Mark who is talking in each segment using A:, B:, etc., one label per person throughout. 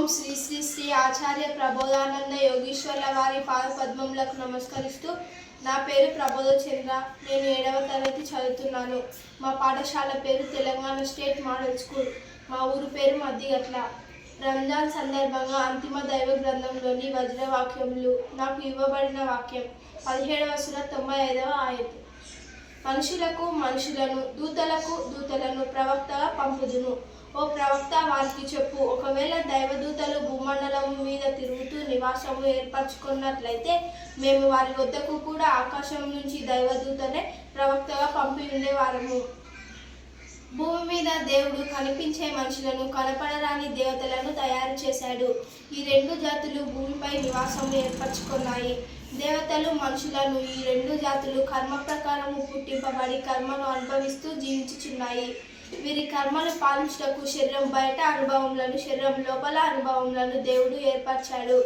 A: ఓం శ్రీ శ్రీ శ్రీ ఆచార్య ప్రబోధానంద యోగీశ్వర్ల వారి పాద పద్మములకు నమస్కరిస్తూ నా పేరు ప్రబోధ చంద్ర. నేను ఏడవ తరగతి చదువుతున్నాను. మా పాఠశాల పేరు తెలంగాణ స్టేట్ మోడల్ స్కూల్. మా ఊరు పేరు మద్దిగట్ల. రంజాన్ సందర్భంగా అంతిమ దైవ గ్రంథంలోని వజ్రవాక్యములు నాకు ఇవ్వబడిన వాక్యం పదిహేడవ సుర తొంభై ఐదవ ఆయత్. మనుషులకు మనుషులను దూతలకు దూతలను ప్రవక్తగా పంపుదును. ఓ ప్రవక్త వారికి చెప్పు ఒకవేళ దైవదూతలు భూమండలం మీద తిరుగుతూ నివాసము ఏర్పరచుకున్నట్లయితే మేము వారి వద్దకు కూడా ఆకాశం నుంచి దైవదూతనే ప్రవక్తగా పంపి ఉండేవారము. భూమి మీద దేవుడు కనిపించే మనుషులను కనపడరాని దేవతలను తయారు చేశాడు. ఈ రెండు జాతులు భూమిపై నివాసం ఏర్పరచుకున్నాయి. దేవతలు మనుషులను ఈ రెండు జాతులు కర్మ ప్రకారము పుట్టింపబడి కర్మను అనుభవిస్తూ జీవించుచున్నాయి. వీరి కర్మను పాలించుటకు శరీరం బయట అనుభవములను శరీరం లోపల అనుభవములను దేవుడు ఏర్పరిచాడు.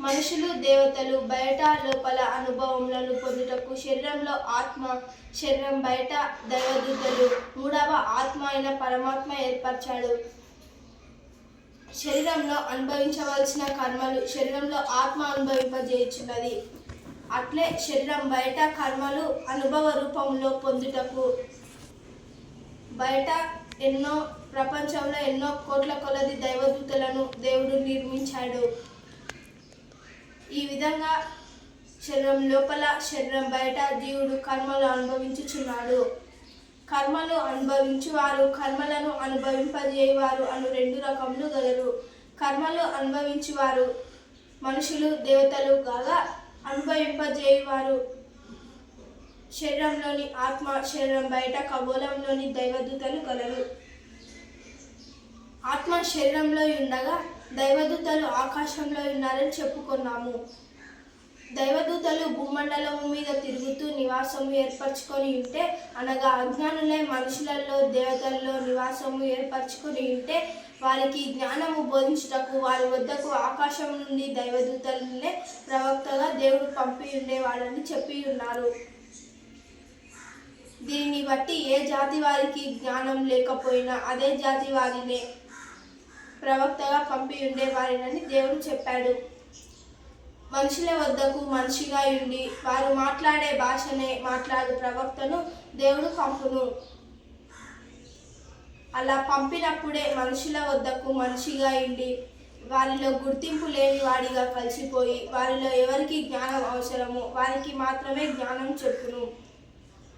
A: మనుషులు దేవతలు బయట లోపల అనుభవములను పొందుటకు శరీరంలో ఆత్మ శరీరం బయట దైవదూతలు మూడవ ఆత్మ అయిన పరమాత్మ ఏర్పరిచాడు. శరీరంలో అనుభవించవలసిన కర్మలు శరీరంలో ఆత్మ అనుభవింపజేయుచున్నది. అట్లే శరీరం బయట కర్మలు అనుభవ రూపంలో పొందుటకు. బయట ఎన్నో ప్రపంచంలో ఎన్నో కోట్ల కొలది దైవదూతలను దేవుడు నిర్మించాడు. ఈ విధంగా శరీరం లోపల శరీరం బయట జీవుడు కర్మలు అనుభవించుచున్నాడు. కర్మలు అనుభవించువారు కర్మలను అనుభవింపజేయవారు అను రెండు రకములు గలరు. కర్మలు అనుభవించువారు మనుషులు దేవతలు కాగా అనుభవింపజేయువారు. శరీరంలోని ఆత్మ శరీరం బయట ఖగోళంలోని దైవదూతలు కలరు. ఆత్మ శరీరంలో ఉండగా దైవదూతలు ఆకాశంలో ఉన్నారని చెప్పుకున్నాము. దైవదూతలు భూమండలం మీద తిరుగుతూ నివాసము ఏర్పరచుకొని ఉంటే అనగా అజ్ఞానులే మనుషులలో దేవతల్లో నివాసము ఏర్పరచుకొని ఉంటే వారికి జ్ఞానము బోధించుటకు వారి వద్దకు ఆకాశం నుండి దైవదూతలనే ప్రవక్తగా దేవుడు పంపి ఉండేవాడని చెప్పి ఉన్నారు. దీనిని బట్టి ఏ జాతి వారికి జ్ఞానం లేకపోయినా అదే జాతి వారినే ప్రవక్తగా పంపి ఉండేవారినని దేవుడు చెప్పాడు. మనుషుల వద్దకు మనిషిగా ఉండి వారు మాట్లాడే భాషనే మాట్లాడు ప్రవక్తను దేవుడు పంపును. అలా పంపినప్పుడే మనుషుల వద్దకు మనిషిగా ఉండి వారిలో గుర్తింపు లేని వాడిగా కలిసిపోయి వారిలో ఎవరికి జ్ఞానం అవసరమో వారికి మాత్రమే జ్ఞానం చెప్పును.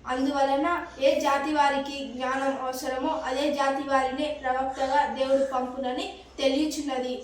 A: అందువలన ఏ జాతి వారికి జ్ఞానం అవసరమో అదే జాతి వారినే ప్రవక్తగా దేవుడు పంపునని తెలియచున్నది.